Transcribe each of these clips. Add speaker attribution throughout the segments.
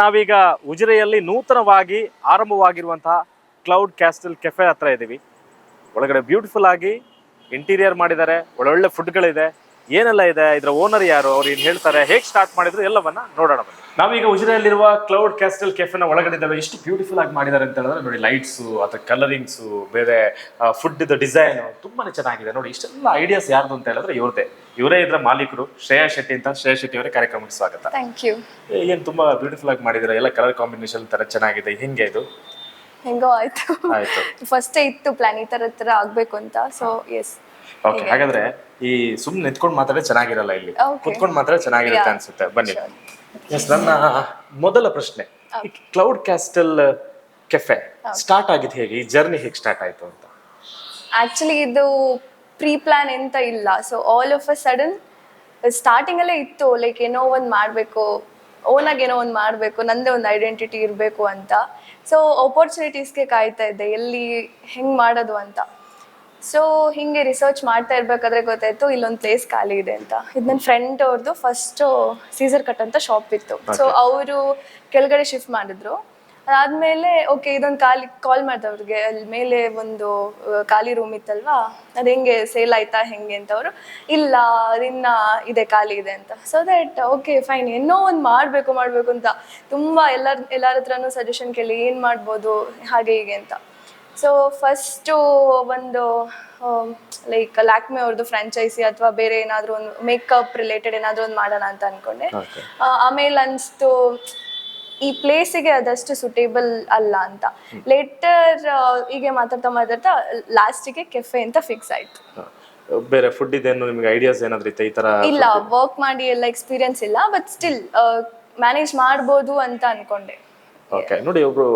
Speaker 1: ನಾವೀಗ ಉಜಿರೆಯಲ್ಲಿ ನೂತನವಾಗಿ ಆರಂಭವಾಗಿರುವಂತಹ cloud castle cafe ಹತ್ರ ಇದ್ದೀವಿ ಒಳಗಡೆ ಬ್ಯೂಟಿಫುಲ್ ಆಗಿ ಇಂಟೀರಿಯರ್ ಮಾಡಿದ್ದಾರೆ. ಒಳ್ಳೊಳ್ಳೆ ಫುಡ್ಗಳಿದೆ ಏನೆಲ್ಲ ಇದೆ? ಇದರ ಓನರ್ ಯಾರು? ಅವ್ರು ಏನ್ ಹೇಳ್ತಾರೆ? ಹೇಗೆ ಸ್ಟಾರ್ಟ್ ಮಾಡಿದ್ರು? ಎಲ್ಲವನ್ನ ನೋಡೋಣ ಬನ್ನಿ. ನಾವೀಗ ಉಜಿರೆಯಲ್ಲಿರುವ ಕ್ಲೌಡ್ ಕ್ಯಾಸ್ಟಲ್ ಕೆಫೆನ ಒಳಗಡೆ ಇದ್ದಾವೆ. ಎಷ್ಟು ಬ್ಯೂಟಿಫುಲ್ ಆಗಿ ಮಾಡಿದ್ದಾರೆ ಅಂತ ಹೇಳಿದ್ರೆ ನೋಡಿ ಲೈಟ್ಸು ಅಥವಾ ಕಲರಿಂಗ್ಸು ಬೇರೆ ಫುಡ್ ಡಿಸೈನ್ ತುಂಬಾನೇ ಚೆನ್ನಾಗಿದೆ. ನೋಡಿ ಇಷ್ಟೆಲ್ಲ ಐಡಿಯಾಸ್ ಯಾರ್ದು ಅಂತ ಹೇಳಿದ್ರೆ ಇವ್ರದೇ ಇವರೇ ಇದ್ರ ಮಾಲೀಕರು. ಶ್ರೇಯಾ ಶೆಟ್ಟಿ ಅಂತ ಶ್ರೇಯಾ ಶೆಟ್ಟಿ ಅವರೇ ಕಾರ್ಯಕ್ರಮಕ್ಕೆ ಸ್ವಾಗತ.
Speaker 2: ಥ್ಯಾಂಕ್ ಯು
Speaker 1: ಏನ್ ತುಂಬಾ ಬ್ಯೂಟಿಫುಲ್ ಆಗಿ ಮಾಡಿದ್ರೆ ಎಲ್ಲ ಕಲರ್ ಕಾಂಬಿನೇಷನ್ ತರ ಚೆನ್ನಾಗಿದೆ. ಹೆಂಗೆ ಇದು?
Speaker 2: ಹೆಂಗೋ ಆಯ್ತು.
Speaker 1: ಆಯ್ತು.
Speaker 2: ಫಸ್ಟೇ ಇತ್ತು ಪ್ಲಾನ್ ಈ ತರ ತರ ಆಗ್ಬೇಕು ಅಂತ. ಸೊ ಎಸ್
Speaker 1: ಓಕೆ ಹಾಗಾದ್ರೆ ಈ ಸುಮ್ನೆ ನಿಂತ್ಕೊಂಡು ಮಾತಾಡೋದು ಚೆನ್ನಾಗಿರಲ್ಲ ಇಲ್ಲಿ.
Speaker 2: Okay.
Speaker 1: ಕುತ್ಕೊಂಡು ಮಾತ್ರ ಚೆನ್ನಾಗಿರುತ್ತೆ
Speaker 2: Yeah.
Speaker 1: ಅನ್ಸುತ್ತೆ. ಬನ್ನಿ. ಎಸ್ ನನ್ನ ಮೊದಲ ಪ್ರಶ್ನೆ. ಕ್ಲೌಡ್ ಕ್ಯಾಸ್ಟಲ್ ಕೆಫೆ ಸ್ಟಾರ್ಟ್ ಆಗಿದ್ದು ಹೇಗೆ? ಈ ಜರ್ನಿ ಹೇಗೆ ಸ್ಟಾರ್ಟ್ ಆಯ್ತು ಅಂತ?
Speaker 2: ಆಕ್ಚುಲಿ ಇದು ಪ್ರೀ ಪ್ಲಾನ್ ಎಂತ ಇಲ್ಲ. So all of a sudden starting ಅಲ್ಲೇ ಇತ್ತು. ಲೈಕ್ ಏನೋ ಒಂದು ಮಾಡಬೇಕು. ಓನಾಗಿ ಏನೋ ಒಂದು ಮಾಡಬೇಕು. ನಂದೇ ಒಂದು ಐಡೆಂಟಿಟಿ ಇರಬೇಕು ಅಂತ. ಸೊ ಆಪರ್ಚುನಿಟೀಸ್ಗೆ ಕಾಯ್ತಾ ಇದ್ದೆ. ಎಲ್ಲಿ ಹೆಂಗೆ ಮಾಡೋದು ಅಂತ. ಸೊ ಹಿಂಗೆ ರಿಸರ್ಚ್ ಮಾಡ್ತಾ ಇರ್ಬೇಕಾದ್ರೆ ಗೊತ್ತಾಯ್ತು ಇಲ್ಲೊಂದು ಪ್ಲೇಸ್ ಖಾಲಿ ಇದೆ ಅಂತ. ಇದು ನನ್ನ ಫ್ರೆಂಡ್ ಅವ್ರದ್ದು ಫಸ್ಟ್ ಸೀಸರ್ ಕಟ್ ಅಂತ ಶಾಪ್ ಇತ್ತು. ಸೊ ಅವರು ಕೆಳಗಡೆ ಶಿಫ್ಟ್ ಮಾಡಿದ್ರು. ಅದಾದ್ಮೇಲೆ ಓಕೆ ಇದೊಂದು ಖಾಲಿ ಕಾಲ್ ಮಾಡಿದೆ ಅವ್ರಿಗೆ ಅಲ್ಲಿ ಮೇಲೆ ಒಂದು ಖಾಲಿ ರೂಮ್ ಇತ್ತಲ್ವಾ? ಅದು ಹೆಂಗೆ ಸೇಲ್ ಆಯ್ತಾ ಹೆಂಗೆ ಅಂತ ಅವರು ಇಲ್ಲ ಅದಿನ್ನ ಇದೆ ಖಾಲಿ ಇದೆ ಅಂತ. ಸೊ ದಟ್ ಓಕೆ ಫೈನ್ ಏನೋ ಒಂದು ಮಾಡಬೇಕು ಮಾಡಬೇಕು ಅಂತ. ತುಂಬ ಎಲ್ಲರ ಎಲ್ಲರ ಹತ್ರನೂ ಸಜೆಷನ್ ಕೇಳಿ ಏನು ಮಾಡ್ಬೋದು ಹಾಗೆ ಹೀಗೆ ಅಂತ. ಸೊ ಫಸ್ಟು ಒಂದು ಲೈಕ್ ಲ್ಯಾಕ್ಮೆ ಅವ್ರದ್ದು ಫ್ರಾಂಚೈಸಿ ಅಥವಾ ಬೇರೆ ಏನಾದರೂ ಒಂದು ಮೇಕಪ್ ರಿಲೇಟೆಡ್ ಏನಾದರೂ ಒಂದು ಮಾಡೋಣ ಅಂತ ಅಂದ್ಕೊಂಡೆ ಆಮೇಲೆ ಅನಿಸ್ತು ಈ ಪ್ಲೇಸಿಗೆ ಅದಷ್ಟು ಸುಟೇಬಲ್ ಅಲ್ಲ ಅಂತ. ಲೇಟರ್ ಹೀಗೆ ಮಾತಾಡ್ತಾ ಮಾತಾಡ್ತಾ ಲಾಸ್ಟಿಗೆ ಕೆಫೆ ಅಂತ ಫಿಕ್ಸ್ ಆಯ್ತು.
Speaker 1: ಬೇರೆ ಫುಡ್ ಇದೇನು ನಿಮಗೆ ಐಡಿಯಾಸ್ ಏನಾದ್ರು ಇತ್ತು ಈ ತರ
Speaker 2: ಇಲ್ಲ ವರ್ಕ್ ಮಾಡಿ ಎಲ್ಲ ಎಕ್ಸ್ಪೀರಿಯನ್ಸ್ ಇಲ್ಲ ಬಟ್ ಸ್ಟಿಲ್ ಮ್ಯಾನೇಜ್ ಮಾಡ್ಬೋದು ಅಂತ ಅನ್ಕೊಂಡೆ.
Speaker 1: ಓಕೆ ನೋಡಿ ಒಬ್ರು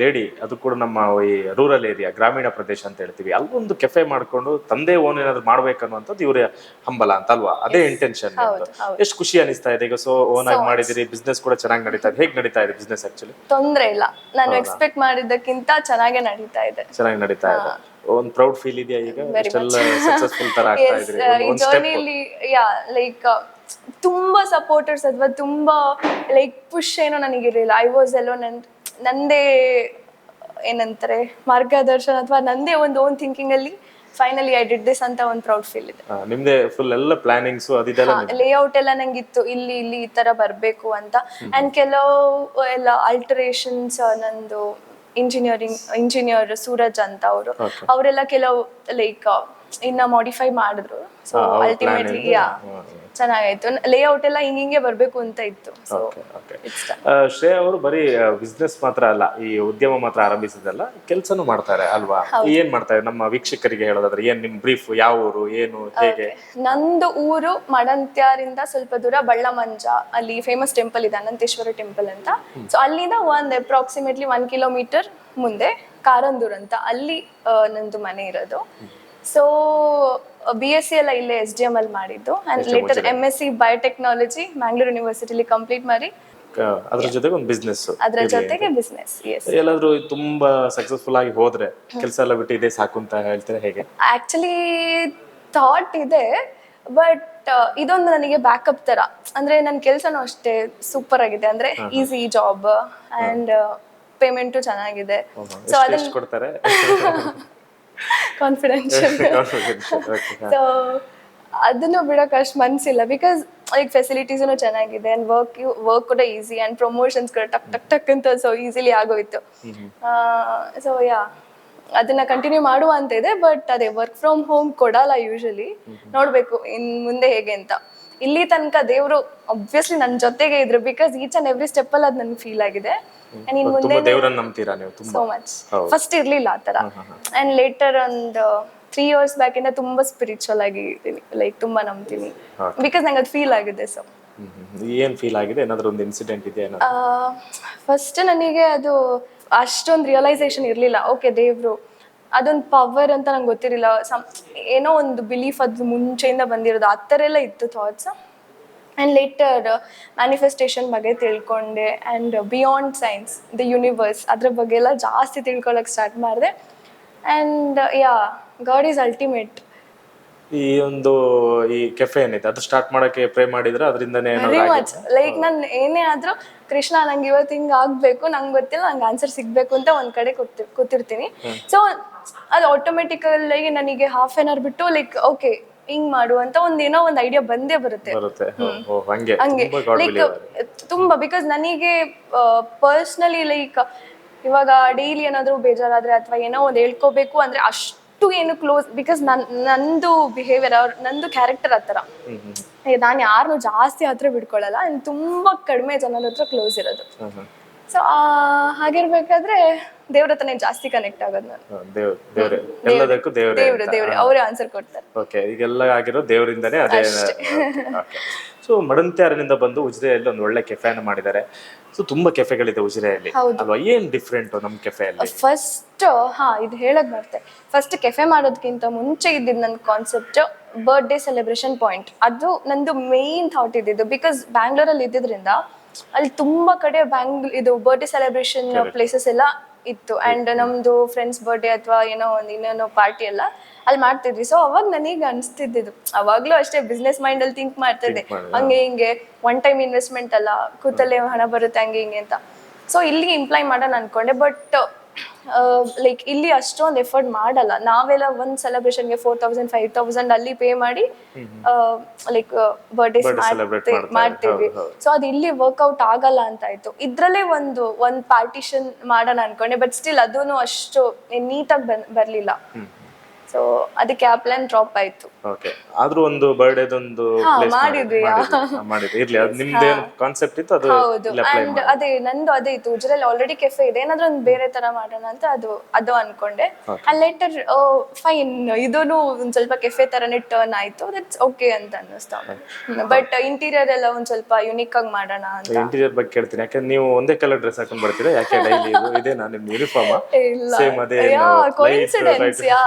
Speaker 1: ಲೇಡಿ ಅದು ಕೂಡ ನಮ್ಮ ಈ ರೂರಲ್ ಏರಿಯಾ ಗ್ರಾಮೀಣ ಪ್ರದೇಶ ಅಂತ ಹೇಳ್ತೀವಿ. ಅಲ್ಲೊಂದು ಕೆಫೆ ಮಾಡ್ಕೊಂಡು ತಂದೆ ಓನ್ ಏನಾದ್ರು ಮಾಡ್ಬೇಕನ್ನುವಂಥದ್ದು ಇವ್ರ ಹಂಬಲ ಅಂತ ಅಲ್ವಾ? ಅದೇ ಇಂಟೆನ್ಷನ್. ಎಷ್ಟು ಖುಷಿ ಅನಿಸ್ತಾ ಇದೆ? ಈಗ ಸೊ ಓನ್ ಆಗಿ ಮಾಡಿದಿರಿ ಬಿಸ್ನೆಸ್ ಕೂಡ ಚೆನ್ನಾಗಿ ನಡೀತಾ ಇದೆ. ಹೇಗೆ ನಡೀತಾ ಇದೆ ಬಿಸ್ನೆಸ್ ಆಕ್ಚುಲಿ
Speaker 2: ತೊಂದ್ರೆ ಇಲ್ಲ. ನಾನು ಎಕ್ಸ್ಪೆಕ್ಟ್ ಮಾಡಿದ್ದಕ್ಕಿಂತ ಚೆನ್ನಾಗೇ ನಡೀತಾ ಇದೆ.
Speaker 1: ಚೆನ್ನಾಗಿ ನಡೀತಾ ಇದೆ. ಒಂದ್ ಪ್ರೌಡ್ ಫೀಲ್ ಇದೆಯಾ ಈಗ? ಸಕ್ಸಸ್ಫುಲ್ ತರ ಆಗ್ತಾ ಇದ್ರಿ?
Speaker 2: ಈ ಜರ್ನಿಲಿ ಯಾ ಲೈಕ್ ತುಂಬಾ ಸಪೋರ್ಟರ್ಸ್ ಅಥವಾ ತುಂಬಾ ಲೈಕ್ ಪುಷ್ ಏನೋ ನನಗಿರಲಿಲ್ಲ. ಐ ವಾಸ್ ಎಲ್ಲೋ ನನ್ ನಂದೇ ಏನಂತಾರೆ ಮಾರ್ಗದರ್ಶನ ಅಥವಾ ನಂದೇ ಒಂದು ಓನ್ ಥಿಂಕಿಂಗ್ ಅಲ್ಲಿ ಫೈನಲಿ ಐ ಡಿಡ್ ದಿಸ್ ಅಂತ ಒಂದು ಪ್ರೌಡ್ ಫೀಲ್ ಇದೆ.
Speaker 1: ನಿಮ್ದೆ ಫುಲ್ ಎಲ್ಲ ಪ್ಲಾನಿಂಗ್ಸ್ ಅದಿದೆಲ್ಲ
Speaker 2: ಲೇಔಟ್ ಎಲ್ಲ ನಂಗಿತ್ತು ಇಲ್ಲಿ ಇಲ್ಲಿ ಈ ತರ ಬರಬೇಕು ಅಂತ. ಅಂಡ್ ಕೆಲವು ಎಲ್ಲ ಆಲ್ಟರೇಷನ್ಸ್ ನಂದು ಇಂಜಿನಿಯರಿಂಗ್ ಇಂಜಿನಿಯರ್ ಸೂರಜ್ ಅಂತ ಅವರು. ಅವರೆಲ್ಲ ಕೆಲವು ಲೈಕ್ ಇನ್ನ ಮಾಡಿಫೈ ಮಾಡಿದ್ರು. ಸೊ ಅಲ್ಟಿಮೇಟ್ಲಿ ಯಾ ಚೆನ್ನಾಗಾಯ್ತು. ಲೇಔಟ್ ಎಲ್ಲ ಹಿಂಗ್ ಹಿಂಗೆ ಬರ್ಬೇಕು ಅಂತ ಇತ್ತು. ಸೊ
Speaker 1: ಓಕೆ ಶ್ರೇಯ ಅವರು ಬರೀ ಬಿಸ್ನೆಸ್ ಮಾತ್ರ ಅಲ್ಲ ಈ ಉದ್ಯಮ ಮಾತ್ರ ಆರಂಭಿಸಿದಲ್ಲ ಕೆಲಸನೂ ಮಾಡ್ತಾರೆ ಅಲ್ವಾ? ಏನ್ ಮಾಡ್ತಾರೆ ನಮ್ಮ ವೀಕ್ಷಕರಿಗೆ ಹೇಳೋದಾದ್ರೆ ಏನ್ ನಿಮ್ ಬ್ರೀಫ್ ಯಾವ ಊರು ಏನು ಹೇಗೆ?
Speaker 2: ನಂದು ಊರು ಮಡಂತ್ಯಾರಿಂದ ಸ್ವಲ್ಪ ದೂರ ಬಳ್ಳಮಂಜ ಅಲ್ಲಿ ಫೇಮಸ್ ಟೆಂಪಲ್ ಇದೆ ಅನಂತೇಶ್ವರ ಟೆಂಪಲ್ ಅಂತ. ಸೊ ಅಲ್ಲಿಂದ ಒಂದ್ ಅಪ್ರಾಕ್ಸಿಮೇಟ್ಲಿ ಒನ್ ಕಿಲೋಮೀಟರ್ ಮುಂದೆ ಕಾರಂದೂರ್ ಅಂತ. ಅಲ್ಲಿ ಆ, ನಂದು ಮನೆ ಇರೋದು. ಸೊ ಬಿ ಎಸ್ ಸಿ ಎಲ್ಲ ಇಲ್ಲೇ ಎಸ್ ಡಿ ಎಂ ಅಲ್ಲಿ ಮಾಡಿದ್ದು. And later M S C biotechnology Mangalore ಯೂನಿವರ್ಸಿಟಿಲಿ complete ಮಾಡಿ.
Speaker 1: ಅದ್ರ ಜೊತೆಗೆ ಒಂದು ಬಿಸ್ನೆಸ್
Speaker 2: ಅದ್ರ ಜೊತೆಗೆ ಬಿಸ್ನೆಸ್
Speaker 1: ಎಲ್ಲಾದ್ರೂ ತುಂಬಾ ಸಕ್ಸಸ್ಫುಲ್ ಆಗಿ ಹೋದ್ರೆ ಕೆಲಸ ಎಲ್ಲ ಬಿಟ್ಟು ಇದೆ ಸಾಕು ಅಂತ ಹೇಳ್ತಾರೆ ಹೇಗೆ?
Speaker 2: ಆಕ್ಚುಲಿ ಥಾಟ್ ಇದೆ ಬಟ್ ಇದೊಂದು ನನಗೆ ಬ್ಯಾಕಪ್ ತರ. ಅಂದ್ರೆ ನನ್ನ ಕೆಲಸನೂ ಅಷ್ಟೇ ಸೂಪರ್ ಆಗಿದೆ. ಅಂದ್ರೆ ಈಸಿ ಜಾಬ್ ಅಂಡ್ ಪೇಮೆಂಟು ಚೆನ್ನಾಗಿದೆ. ಸೊ ಅದನ್ನ
Speaker 1: ಕೊಡ್ತಾರೆ?
Speaker 2: ಕಾನ್ಫಿಡೆನ್ಷಿಯಲ್ ಸೊ ಅದನ್ನು ಬಿಡೋಕೆ ಅಷ್ಟು ಮನಸ್ಸಿಲ್ಲ ಬಿಕಾಸ್ ಲೈಕ್ ಫೆಸಿಲಿಟೀಸೂ ಚೆನ್ನಾಗಿದೆ ಅಂಡ್ ವರ್ಕ್ ವರ್ಕ್ ಕೂಡ ಈಸಿ ಆ್ಯಂಡ್ ಪ್ರಮೋಷನ್ಸ್ ಕೂಡ ಟಕ್ ಟಕ್ ಟಕ್ ಅಂತ ಸೊ ಈಸಿಲಿ ಆಗೋಯ್ತು. ಸೊ ಯಾ ಅದನ್ನ ಕಂಟಿನ್ಯೂ ಮಾಡುವ ಅಂತ ಇದೆ ಬಟ್ ಅದೇ ವರ್ಕ್ ಫ್ರಮ್ ಹೋಮ್ ಕೊಡಲ್ಲ ಯೂಶಲಿ ನೋಡ್ಬೇಕು ಇನ್ ಮುಂದೆ ಹೇಗೆ ಅಂತ. ಇಲ್ಲಿ ತನಕ ದೇವರು ಅಬ್ವಿಯಸ್ಲಿ ನನ್ನ ಜೊತೆಗೆ ಇದ್ರು because each and every step ಅಲ್ಲಿ ಅದು ನನ್ ಫೀಲ್ ಆಗಿದೆ. ಅಂಡ್ ಇನ್ ಮುಂದೆ
Speaker 1: ದೇವರನ್ನ ನಂಬ್ತೀರಾ ನೀವು? ತುಂಬಾ.
Speaker 2: ಸೋ ಮಚ್ ಫಸ್ಟ್ ಇರ್ಲಿಲ್ಲ ಆ ತರ ಅಂಡ್ ಲೇಟರ್ ಒಂದು ತ್ರೀ ಇಯರ್ಸ್ ಬ್ಯಾಕ್ ಇಂದ ತುಂಬಾ ಸ್ಪಿರಿಚುವಲ್ ಆಗಿ ಇದ್ದೀನಿ. ಲೈಕ್ ತುಂಬಾ ನಂಬ್ತೀನಿ. ಬಿಕಾಸ್ ನಂಗೆ ಅದು ಫೀಲ್ ಆಗಿದೆ ಸೊ.
Speaker 1: ಏನ್ ಫೀಲ್ ಆಗಿದೆ? ಏನಾದ್ರೂ ಒಂದು ಇನ್ಸಿಡೆಂಟ್ ಇದೆ
Speaker 2: ಫಸ್ಟ್ ನನಗೆ ಅದು ಅಷ್ಟೊಂದು ರಿಯಲೈಸೇಷನ್ ಇರಲಿಲ್ಲ. ಓಕೆ ದೇವ್ರು ಅದೊಂದು ಪವರ್ ಅಂತ ನಂಗೆ ಗೊತ್ತಿರಲಿಲ್ಲ. ಸಮ್ ಏನೋ ಒಂದು ಬಿಲೀಫ್ ಅದು ಮುಂಚೆಯಿಂದ ಬಂದಿರೋದು. ಆ ಥರ ಎಲ್ಲ ಇತ್ತು ಥಾಟ್ಸ್ ಆ್ಯಂಡ್ ಲೇಟರ್ ಮ್ಯಾನಿಫೆಸ್ಟೇಷನ್ ಬಗ್ಗೆ ತಿಳ್ಕೊಂಡೆ. And beyond science the universe ಅದ್ರ ಬಗ್ಗೆ ಎಲ್ಲ ಜಾಸ್ತಿ ತಿಳ್ಕೊಳಕ್ಕೆ ಸ್ಟಾರ್ಟ್ ಮಾಡಿದೆ. And yeah God is ultimate
Speaker 1: ಈ ಒಂದು ಈ ಕೆಫೆ ಏನಿದೆ ಅದು ಸ್ಟಾರ್ಟ್ ಮಾಡಕ್ಕೆ ಪ್ರೇ ಮಾಡಿದ್ರೆ ಅದರಿಂದನೇ
Speaker 2: ವೆರಿ
Speaker 1: ಏನಾದ್ರು
Speaker 2: ಮಚ್ ಲೈಕ್ ನಾನು ಏನೇ ಆದ್ರೂ ಕೃಷ್ಣ ನಂಗೆ ಇವತ್ತು ಹಿಂಗ್ ಆಗ್ಬೇಕು ನಂಗೆ ಗೊತ್ತಿಲ್ಲ ನಂಗೆ ಆನ್ಸರ್ ಸಿಗ್ಬೇಕು ಅಂತ ಒಂದ್ ಕಡೆ ಕೂತಿ ಕೂತಿರ್ತೀನಿ. ಸೊ ಅದು ಆಟೋಮೆಟಿಕಲ್ ನನಗೆ ಹಾಫ್ ಆನ್ ಅವರ್ ಬಿಟ್ಟು ಲೈಕ್ ಓಕೆ ಹಿಂಗ್ ಮಾಡು ಅಂತ ಒಂದ್ ಏನೋ ಒಂದ್ ಐಡಿಯಾ ಬಂದೇ ಬರುತ್ತೆ.
Speaker 1: ಬರುತ್ತೆ. ಓ ಹಂಗೆ.
Speaker 2: ಹಂಗೆ.
Speaker 1: ತುಂಬಾ ಗಾಡ್
Speaker 2: ಲೈಕ್ ತುಂಬಾ ಬಿಕಾಸ್ ನನಗೆ ಪರ್ಸ್ನಲಿ ಲೈಕ್ ಇವಾಗ ಡೈಲಿ ಏನಾದ್ರು ಬೇಜಾರಾದ್ರೆ ಅಥವಾ ಏನೋ ಒಂದ್ ಹೇಳ್ಕೋಬೇಕು ಅಂದ್ರೆ ಅಷ್ಟು ಏನು ಕ್ಲೋಸ್ ಬಿಕಾಸ್ ನನ್ ನಂದು ಬಿಹೇವಿಯರ್ ಅವ್ರ ನಂದು ಕ್ಯಾರೆಕ್ಟರ್ ಆ ಥರ. ನಾನು ಯಾರನ್ನು ಜಾಸ್ತಿ ಹತ್ರ ಬಿಡ್ಕೊಳ್ಳಲ್ಲ ನಾನು ತುಂಬಾ ಕಡಿಮೆ ಜನರ ಹತ್ರ ಕ್ಲೋಸ್ ಇರೋದು. ಸೊ ಹಾಗಿರ್ಬೇಕಾದ್ರೆ ದೇವ್ರ ಹತ್ರನೇ ಜಾಸ್ತಿ ಕನೆಕ್ಟ್ ಆಗೋದು ನಾನು.
Speaker 1: ದೇವ್ ದೇವ್ರೆ ಎಲ್ಲದಕ್ಕೂ ದೇವ್ರೆ
Speaker 2: ದೇವ್ರು ದೇವ್ರೆ. ಅವರೇ ಆನ್ಸರ್ ಕೊಡ್ತಾರೆ.
Speaker 1: ಓಕೆ ಈಗೆಲ್ಲ ಆಗಿರೋ ದೇವರಿಂದನೇ ಅದೇ ಸೊ ಮಡಂತ್ಯಾರನಿಂದ ಬಂದು ಉಜಿರೆಯಲ್ಲಿ ಒಂದು ಒಳ್ಳೆ ಕೆಫೆನ ಮಾಡಿದ್ದಾರೆ. ಸೊ ತುಂಬಾ ಕೆಫೆಗಳಿದೆ ಉಜಿರೆಯಲ್ಲಿ. ಅಲ್ವಾ? ಏನ್ ಡಿಫ್ರೆಂಟ್ ನಮ್ ಕೆಫೆಯಲ್ಲಿ?
Speaker 2: ಫಸ್ಟ್ ಹಾ ಇದು ಹೇಳಕ್ ಮಾಡ್ತೆ ಫಸ್ಟ್ ಕೆಫೆ ಮಾಡೋದಕ್ಕಿಂತ ಮುಂಚೆ ಇದ್ದಿದ್ದು ನನ್ನ ಕಾನ್ಸೆಪ್ಟ್ ಬರ್ಡೇ ಸೆಲೆಬ್ರೇಷನ್ ಪಾಯಿಂಟ್ ಅದು ನಂದು ಮೇನ್ ಥಾಟ್ ಇದ್ದಿದ್ದು. ಬಿಕಾಸ್ ಬ್ಯಾಂಗ್ಳೂರಲ್ಲಿ ಇದ್ದಿದ್ರಿಂದ ಅಲ್ಲಿ ತುಂಬಾ ಕಡೆ ಬ್ಯಾಂಗ್ ಇದು ಬರ್ಡೇ ಸೆಲೆಬ್ರೇಷನ್ ಪ್ಲೇಸಸ್ ಎಲ್ಲ ಇತ್ತು. ಅಂಡ್ ನಮ್ದು ಫ್ರೆಂಡ್ಸ್ ಬರ್ಡೇ ಅಥವಾ ಏನೋ ಒಂದು ಇನ್ನೇನೋ ಪಾರ್ಟಿ ಎಲ್ಲ ಅಲ್ಲಿ ಮಾಡ್ತಿದ್ವಿ. ಸೊ ಅವಾಗ ನನಗೆ ಅನಿಸ್ತಿದ್ದು ಅವಾಗ್ಲೂ ಅಷ್ಟೇ ಬಿಸ್ನೆಸ್ ಮೈಂಡ್ ಅಲ್ಲಿ ಥಿಂಕ್ ಮಾಡ್ತಿದ್ದೆ. ಹಂಗೆ ಹಿಂಗೆ ಒನ್ ಟೈಮ್ ಇನ್ವೆಸ್ಟ್ಮೆಂಟ್ ಅಲ್ಲ ಕೂತಲ್ಲೇ ಹಣ ಬರುತ್ತೆ ಹಂಗೆ ಹಿಂಗೆ ಅಂತ. ಸೊ ಇಲ್ಲಿ ಇಂಪ್ಲೈ ಮಾಡೋಣ ಅನ್ಕೊಂಡೆ. ಬಟ್ ಲೈಕ್ ಇಲ್ಲಿ ಅಷ್ಟೊಂದು ಎಫರ್ಟ್ ಮಾಡಲ್ಲ. ನಾವೆಲ್ಲ ಒಂದ್ ಸೆಲೆಬ್ರೇಷನ್ಗೆ ಫೋರ್ ತೌಸಂಡ್ ಫೈವ್ ತೌಸಂಡ್ ಅಲ್ಲಿ ಪೇ ಮಾಡಿ ಲೈಕ್ ಬರ್ಡೇಸ್. ಮಾಡ್ತೀವಿ ಸೊ ಅದು ಇಲ್ಲಿ ವರ್ಕೌಟ್ ಆಗಲ್ಲ ಅಂತ ಆಯ್ತು. ಇದ್ರಲ್ಲೇ ಒಂದು ಒಂದ್ ಪಾರ್ಟಿಷನ್ ಮಾಡೋಣ ಅನ್ಕೊಂಡೆ ಬಟ್ ಸ್ಟಿಲ್ ಅದೂ ಅಷ್ಟು ನೀಟಾಗಿ ಬನ್ ಬರ್ಲಿಲ್ಲ. ಸೊ ಅದಕ್ಕೆ ಆ ಪ್ಲಾನ್ ಡ್ರಾಪ್ ಆಯ್ತು.
Speaker 1: ಓಕೆ ಆದ್ರೂ ಒಂದು ಬರ್ಡೇದೊಂದು
Speaker 2: ಹಾ, ಮಾಡಿದ್ವಿ,
Speaker 1: ಇರ್ಲಿ ಅದು ನಿಮ್ದೇನು ಕಾನ್ಸೆಪ್ಟ್ ಇತ್ತು ಅದು
Speaker 2: ಹೌದು.
Speaker 1: ಇಲ್ಲಿ
Speaker 2: ಅಂಡ್ ಅದೇ ನಂದು ಅದೇ ಇತ್ತು. ಉಜ್ರಲ್ಲಿ ಆಲ್ರೆಡಿ ಕೆಫೆ ಇದೆ. ಏನಾದ್ರೂ ಒಂದು ಬೇರೆ ತರ ಮಾಡೋಣ ಅಂತ ಅದು ಅದು ಅನ್ಕೊಂಡೆ. ಅಂಡ್ ಲೆಟರ್ ಫೈನ್ ಇದೂನು ಒಂದ್ ಸ್ವಲ್ಪ ಕೆಫೆ ತರನೇ ಟರ್ನ್ ಆಯ್ತು. ದಟ್ಸ್ ಓಕೆ ಅಂತ ಅನ್ನಿಸ್ತಾ. ಬಟ್ ಇಂಟೀರಿಯರ್ ಎಲ್ಲ ಒಂದ್ ಸ್ವಲ್ಪ ಯುನಿಕ್ ಆಗಿ ಮಾಡೋಣ ಅಂತ.
Speaker 1: ಇಂಟೀರಿಯರ್ ಬಗ್ಗೆ ಕೇಳ್ತೀನಿ. ಯಾಕಂದ್ರೆ ನೀವು ಒಂದೇ ಕಲರ್ ಡ್ರೆಸ್ ಹಾಕೊಂಡ್ ಬರ್ತೀರಾ? ಯಾಕೆ ಡೈಲಿ ಇದೇನಾ ನಿಮ್ ಯೂನಿಫಾರ್ಮ್
Speaker 2: ಇಲ್ಲ.
Speaker 1: ಸೇಮ್ ಅದೇ
Speaker 2: ಕೋಇನ್ಸಿಡೆನ್ಸ್ ಯಾ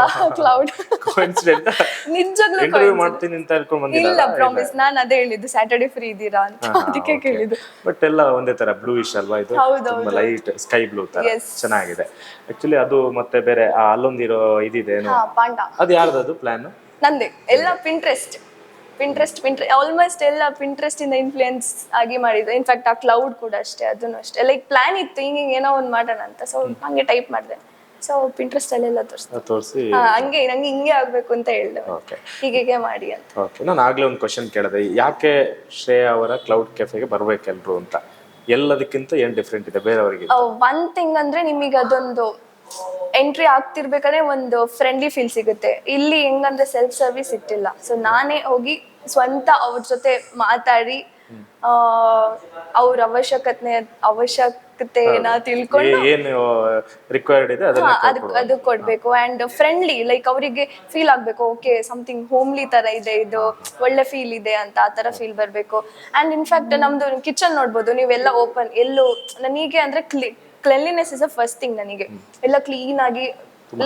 Speaker 2: ಕ್ಲೌಡ್
Speaker 1: ಕೋಇನ್ಸಿಡೆಂಟ್
Speaker 2: ನಿಜವಾಗ್ಲೂ
Speaker 1: ಇಂಟರ್ವ್ಯೂ ಮಾಡ್ತೀನಿ ಅಂತ ಹೇಳ್ಕೊಂಡ್
Speaker 2: ಇಲ್ಲ ಪ್ರಾಮಿಸ್ ನಾನ್ ಅದೇ ಹೇಳಿದ್ದು ಸ್ಯಾಟರ್ಡೆ ಫ್ರೀ ಇದ್ದೀರಾ ಅಂತ ಅದಕ್ಕೆ ಕೇಳಿದ್ದು.
Speaker 1: ಬಟ್ ಎಲ್ಲ ಒಂದೇ ತರ ಬ್ಲೂಯಿಶ್ ಅಲ್ವಾ ಇದು? ತುಂಬಾ ಲೈಟ್ ಸ್ಕೈ ಬ್ಲೂ ತರ. ಚೆನ್ನಾಗಿದೆ. ಆಕ್ಚುಲಿ ಅದು ಮತ್ತೆ ಬೇರೆ ಆ ಅಲ್ಲೊಂದಿರೋ ಇದಿದೆ ಏನು? ಅದು ಯಾರ್ದದು ಪ್ಲಾನ್
Speaker 2: ನಂದೆ. ಎಲ್ಲ ಪಿಂಟ್ರೆಸ್ಟ್ ಪಿಂಟ್ರೆಸ್ಟ್ ಪಿಂಟ್ರೆ ಆಲ್ಮೋಸ್ಟ್ ಎಲ್ಲ ಪಿಂಟ್ರೆಸ್ಟ್ ಇಂದ ಇನ್ಫ್ಲೂಯೆನ್ಸ್ ಆಗಿ ಮಾಡಿದ್ರು ಇನ್ಫ್ಯಾಕ್ಟ್ ಆ ಕ್ಲೌಡ್ ಕೂಡ ಅಷ್ಟೇ ಅದನ್ನು ಅಷ್ಟೇ. ಲೈಕ್ ಪ್ಲಾನ್ ಇತ್ತು ಹಿಂಗೆ ಹಿಂಗೆ ಏನೋ ಒಂದು ಮಾಡೋಣ ಅಂತ. ಸೊ ಹಂಗೆ ಟೈಪ್ ಮಾಡಿದೆ. ಸೊ ಪಿಂಟ್ರೆಸ್ಟ್ ಅಲ್ಲೆಲ್ಲ ತೋರಿಸ್ದೆ
Speaker 1: ತೋರಿಸಿ.
Speaker 2: ಹಂಗೆ ನಂಗೆ ಹಿಂಗೆ ಆಗ್ಬೇಕು ಅಂತ ಹೇಳ್ದೆ.
Speaker 1: ಓಕೆ
Speaker 2: ಹೀಗೆ ಮಾಡಿ ಅಂತ.
Speaker 1: ಓಕೆ ನಾನು ಆಗ್ಲೇ ಒಂದು ಕ್ವಶನ್ ಕೇಳಿದೆ. ಯಾಕೆ ಶ್ರೇಯಾ ಅವರ ಕ್ಲೌಡ್ ಕೆಫೆಗೆ ಬರ್ಬೇಕೆಲ್ರು ಅಂತ? ಎಲ್ಲದಕ್ಕಿಂತ ಏನ್ ಡಿಫ್ರೆಂಟ್ ಇದೆ? ಬೇರೆಯವರಿಗೆ
Speaker 2: ಒನ್ ಥಿಂಗ್ ಅಂದ್ರೆ ನಿಮಗೆ ಅದೊಂದು ಎಂಟ್ರಿ ಆಗ್ತಿರ್ಬೇಕಾದ್ರೆ ಒಂದು ಫ್ರೆಂಡ್ಲಿ ಫೀಲ್ ಸಿಗುತ್ತೆ. ಇಲ್ಲಿ ಹೆಂಗಂದ್ರೆ ಸೆಲ್ಫ್ ಸರ್ವಿಸ್ ಇಟ್ಟಿಲ್ಲ. ಸೊ ನಾನೇ ಹೋಗಿ ಸ್ವಂತ ಅವ್ರ ಜೊತೆ ಮಾತಾಡಿ ಅವ್ರ ಅವಶ್ಯಕತೆ ಅವಶ್ಯಕತೆನ ತಿಳ್ಕೊಂಡು
Speaker 1: ಏನು ರಿಕ್ವೈರ್ಡ್ ಇದೆ ಅದನ್ನ
Speaker 2: ಅದಕ್ಕೆ ಅದು ಕೊಡ್ಬೇಕು. ಅಂಡ್ ಫ್ರೆಂಡ್ಲಿ ಲೈಕ್ ಅವರಿಗೆ ಫೀಲ್ ಆಗ್ಬೇಕು ಓಕೆ ಸಮಥಿಂಗ್ ಹೋಮ್ಲಿ ತರ ಇದೆ ಇದು ಒಳ್ಳೆ ಫೀಲ್ ಇದೆ ಅಂತ ಆ ತರ ಫೀಲ್ ಬರ್ಬೇಕು. ಅಂಡ್ ಇನ್ಫ್ಯಾಕ್ಟ್ ನಮ್ದು ಕಿಚನ್ ನೋಡ್ಬೋದು ನೀವೆಲ್ಲ ಓಪನ್ ಎಲ್ಲೂ ನನಗೆ ಅಂದ್ರೆ cleanliness is a first thing ನನಗೆ. ಎಲ್ಲ ಕ್ಲೀನ್ ಆಗಿ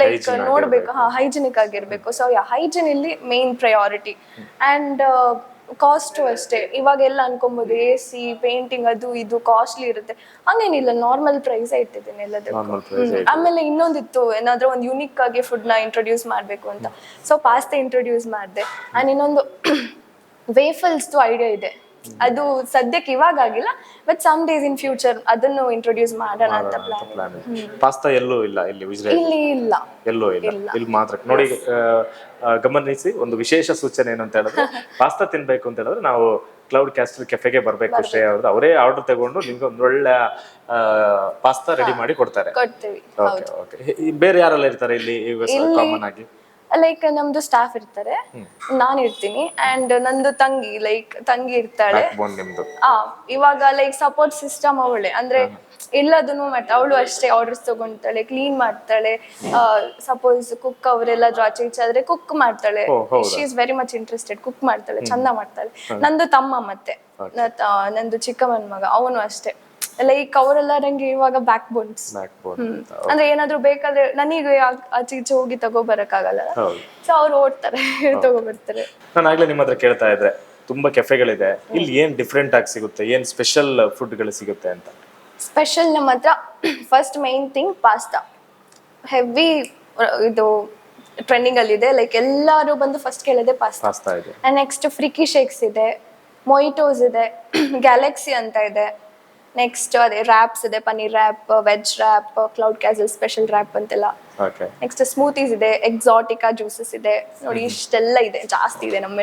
Speaker 2: ಲೈಕ್ ನೋಡ್ಬೇಕು ಹಾ ಹೈಜಿನಿಕ್ ಆಗಿರ್ಬೇಕು. ಸೊ ಹೈಜಿನ್ ಇಲ್ಲಿ ಮೇನ್ ಪ್ರಯಾರಿಟಿ ಅಂಡ್ ಕಾಸ್ಟು ಅಷ್ಟೇ. ಇವಾಗೆಲ್ಲ ಅನ್ಕೊಬೋದು ಎ ಸಿ ಪೇಂಟಿಂಗ್ ಅದು ಇದು ಕಾಸ್ಟ್ಲಿ ಇರುತ್ತೆ. ಹಂಗೇನಿಲ್ಲ ನಾರ್ಮಲ್ ಪ್ರೈಸ್ ಇಟ್ಟಿದ್ದೀನಿ ಎಲ್ಲದಕ್ಕೂ. ಆಮೇಲೆ ಇನ್ನೊಂದಿತ್ತು ಏನಾದ್ರೂ ಒಂದು ಯುನಿಕ್ ಆಗಿ ಫುಡ್ನ ಇಂಟ್ರೊಡ್ಯೂಸ್ ಮಾಡಬೇಕು ಅಂತ. ಸೊ ಪಾಸ್ತಾ ಇಂಟ್ರೊಡ್ಯೂಸ್ ಮಾಡಿದೆ. ಆ್ಯಂಡ್ ಇನ್ನೊಂದು ವೇಫಲ್ಸ್ ಐಡಿಯಾ ಇದೆ. ಅದು ಸದ್ಯಕ್ಕೆ ಇವಾಗ ಆಗಿಲ್ಲ but some days in future ಅದನ್ನು ಇಂಟ್ರೊಡ್ಯೂಸ್ ಮಾಡೋಣ ಅಂತ ಪ್ಲಾನ್
Speaker 1: ಪ್ಲಾನ್ ಪಾಸ್ತಾ ಎಲ್ಲೂ ಇಲ್ಲ ಇಲ್ಲಿ
Speaker 2: ಇಲ್ಲಿ ಇಲ್ಲ.
Speaker 1: ಎಲ್ಲೂ ಇಲ್ಲ. ಇಲ್ಲಿ. ಮಾತ್ರ. ನೋಡಿ ಆ, ಗಮನಿಸಿ ಒಂದು ವಿಶೇಷ ಸೂಚನೆ ಏನು ಅಂತ ಹೇಳಿದ್ರೆ ಪಾಸ್ತಾ ತಿನ್ಬೇಕು ಅಂತ ಹೇಳಿದ್ರೆ ನಾವು ಕ್ಲೌಡ್ ಕ್ಯಾಸ್ಟರ್ ಕೆಫೆಗೆ ಬರ್ಬೇಕು ಶ್ರೇಯ ಅವ್ರದ್ದು. ಅವರೇ ಆರ್ಡರ್ ತಗೊಂಡು ನಿಮ್ಗೆ ಒಂದು ಒಳ್ಳೆ ಪಾಸ್ತಾ ರೆಡಿ ಮಾಡಿ ಕೊಡ್ತಾರೆ.
Speaker 2: ಕೊಡ್ತೀವಿ.
Speaker 1: ಓಕೆ ಓಕೆ ಬೇರೆ ಯಾರೆಲ್ಲ ಇರ್ತಾರೆ ಇಲ್ಲಿ ಕಾಮನ್ ಆಗಿ?
Speaker 2: ಲೈಕ್ ನಮ್ದು ಸ್ಟಾಫ್ ಇರ್ತಾರೆ. ನಾನು ಇರ್ತೀನಿ. ಅಂಡ್ ನಂದು ತಂಗಿ ಲೈಕ್ ತಂಗಿ ಇರ್ತಾಳೆ.
Speaker 1: ನಿಮ್ದು.
Speaker 2: ಆ ಇವಾಗ ಲೈಕ್ ಸಪೋರ್ಟ್ ಸಿಸ್ಟಮ್ ಅವಳೆ. ಅಂದ್ರೆ ಎಲ್ಲದನ್ನು ಮಾಡ್ತಾಳೆ ಅವಳು ಅಷ್ಟೇ ಆರ್ಡರ್ಸ್ ತಗೊಂತಾಳೆ ಕ್ಲೀನ್ ಮಾಡ್ತಾಳೆ. ಸಪೋಸ್ ಕುಕ್ ಅವರೆಲ್ಲಾದ್ರೂ ಆಚೆ ಈಚೆ ಆದ್ರೆ ಕುಕ್ ಮಾಡ್ತಾಳೆ.
Speaker 1: ಓ, ಹೌದಾ?
Speaker 2: She is very much interested cook ಮಾಡ್ತಾಳೆ ಚಂದ ಮಾಡ್ತಾಳೆ. ನಂದು ತಮ್ಮ ಮತ್ತೆ. ಆ, ನಂದು ಚಿಕ್ಕಮ್ಮನ ಮಗ. ಅವನು ಅಷ್ಟೇ. ಲೈಕ್ ಅವರೆಲ್ಲ ನಂಗೆ ಇವಾಗ ಬ್ಯಾಕ್ ಬೋನ್ಸ್ ಅಂದ್ರೆ ಏನಾದ್ರು ಬೇಕಾದ್ರೆ ನನಗೆ ಆಚೆ ಈಚೆ ಹೋಗಿ ತಗೋಬರಕ್ಕಾಗಲ್ಲ. ಸೊ ಅವ್ರು ಓಡ್ತಾರೆ ತಗೋಬರ್ತಾರೆ.
Speaker 1: ನಾನು ಆಗ್ಲೇ ನಿಮ್ಮ ಹತ್ರ ಕೇಳ್ತಾ ಇದ್ರೆ ತುಂಬಾ ಕೆಫೆಗಳಿದೆ. ಇಲ್ಲಿ ಏನ್ ಡಿಫ್ರೆಂಟ್ ಆಗಿ ಸಿಗುತ್ತೆ? ಏನ್ ಸ್ಪೆಷಲ್ ಫುಡ್ಗಳು ಸಿಗುತ್ತೆ ಅಂತ?
Speaker 2: ಸ್ಪೆಷಲ್ ನಮ್ಮ ಹತ್ರ first main thing pasta heavy ಇದು ಟ್ರೆಂಡಿಂಗ್ ಅಲ್ಲಿ ಇದೆ. ಲೈಕ್ ಎಲ್ಲರೂ ಬಂದು ಫಸ್ಟ್ ಕೇಳೋದೇ ಪಾಸ್ತಾ ನೆಕ್ಸ್ಟ್ ಫ್ರಿಕಿ ಶೇಕ್ಸ್ ಇದೆ ಮೊಯಿಟೋಸ್ ಇದೆ ಗ್ಯಾಲಕ್ಸಿ ಅಂತ ಇದೆ. ನೆಕ್ಸ್ಟ್ ಅದೇ ರ್ಯಾಪ್ಸ್ ಇದೆ paneer wrap veg wrap cloud castle special wrap ಅಂತೆಲ್ಲ. ನೆಕ್ಸ್ಟ್ ಸ್ಮೂತೀಸ್ ಇದೆ ಎಕ್ಸಾಟಿಕಾ ಜ್ಯೂಸಸ್ ಇದೆ. ನೋಡಿ ಇಷ್ಟೆಲ್ಲ ಇದೆ ಜಾಸ್ತಿ ಇದೆ ನಮ್ಮ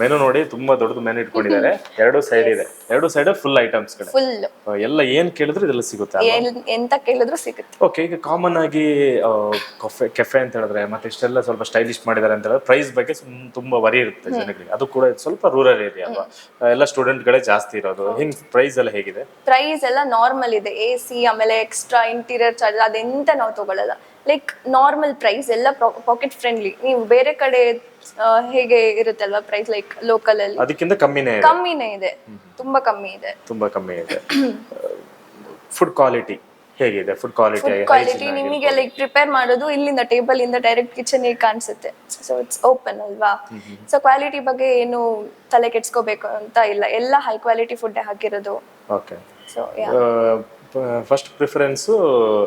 Speaker 2: ಮೆನು
Speaker 1: ನೋಡಿ ತುಂಬಾ ದೊಡ್ಡದು ಮೆನು ಇಟ್ಕೊಂಡಿದ್ದಾರೆ. ಎರಡು ಸೈಡ್ ಇದೆ. ಎರಡು ಸೈಡ್ ಫುಲ್ ಐಟಮ್ಸ್ಗಳು
Speaker 2: ಫುಲ್
Speaker 1: ಎಲ್ಲ ಏನ್ ಕೇಳಿದ್ರು ಇದೆಲ್ಲ ಸಿಗುತ್ತೆ?
Speaker 2: ಎಂತ ಕೇಳಿದ್ರು ಸಿಗುತ್ತೆ.
Speaker 1: ಓಕೆ ಈಗ ಕಾಮನ್ ಆಗಿ ಕಾಫೆ ಕೆಫೆ ಅಂತ ಹೇಳಿದ್ರೆ ಮತ್ತೆ ಇಷ್ಟೆಲ್ಲ ಸ್ವಲ್ಪ ಸ್ಟೈಲಿಶ್ ಮಾಡಿದ್ದಾರೆ ಅಂತ ಹೇಳಿದ್ರೆ ಪ್ರೈಸ್ ಬಗ್ಗೆ ತುಂಬಾ ವರಿ ಇರುತ್ತೆ ಜನಗಳಿಗೆ. ಅದು ಕೂಡ ಸ್ವಲ್ಪ ರೂರಲ್ ಏರಿಯಾ ಅಲ್ವಾ? ಎಲ್ಲ ಸ್ಟೂಡೆಂಟ್ ಗಳೇ ಜಾಸ್ತಿ ಇರೋದು. ಹಿಂಗ್ ಪ್ರೈಸ್ ಎಲ್ಲ ಹೇಗಿದೆ?
Speaker 2: ಪ್ರೈಸ್ ಎಲ್ಲ ನಾರ್ಮಲ್ ಇದೆ. ಎ ಸಿ ಆಮೇಲೆ ಎಕ್ಸ್ಟ್ರಾ ಇಂಟೀರಿಯರ್ ಚಾರ್ಜ್ ಅದೆಂತ ನಾವು ತಗೊಳ್ಳಲ್ಲ ಲೈಕ್ ನಾರ್ಮಲ್ ಪ್ರೈಸ್ ಎಲ್ಲ ಪಾಕೆಟ್ ಫ್ರೆಂಡ್ಲಿ ನೀವು ಬೇರೆ ಕಡೆ ಹೇಗೆ ಇರುತ್ತೆ ಅಲ್ವಾ ಪ್ರೈಸ್ ಲೈಕ್ ಲೋಕಲ್ ಅಲ್ಲಿ?
Speaker 1: ಅದಕ್ಕಿಂತ ಕಮ್ಮಿನೇ ಇದೆ.
Speaker 2: ಕಮ್ಮಿನೇ ಇದೆ. ತುಂಬಾ ಕಮ್ಮಿ ಇದೆ.
Speaker 1: ತುಂಬಾ ಕಮ್ಮಿ ಇದೆ. ಫುಡ್ ಕ್ವಾಲಿಟಿ ಹೇಗಿದೆ? ಫುಡ್ ಕ್ವಾಲಿಟಿ
Speaker 2: ಕ್ವಾಲಿಟಿ ನಿಮಗೆ ಲೈಕ್ ಪ್ರಿಪೇರ್ ಮಾಡೋದು ಇಲ್ಲಿಂದ ಟೇಬಲ್ ಇಂದ ಡೈರೆಕ್ಟ್ ಕಿಚನ್ ಕಾಣಿಸುತ್ತೆ. ಸೊ ಇಟ್ಸ್ ಓಪನ್ ಅಲ್ವಾ? ಸೊ ಕ್ವಾಲಿಟಿ ಬಗ್ಗೆ ಏನು ತಲೆ ಕೆಡಿಸ್ಕೋಬೇಕು ಅಂತ ಇಲ್ಲ. ಎಲ್ಲ ಹೈ ಕ್ವಾಲಿಟಿ ಫುಡ್ ಹಾಕಿರೋದು.
Speaker 1: Okay
Speaker 2: so
Speaker 1: first preference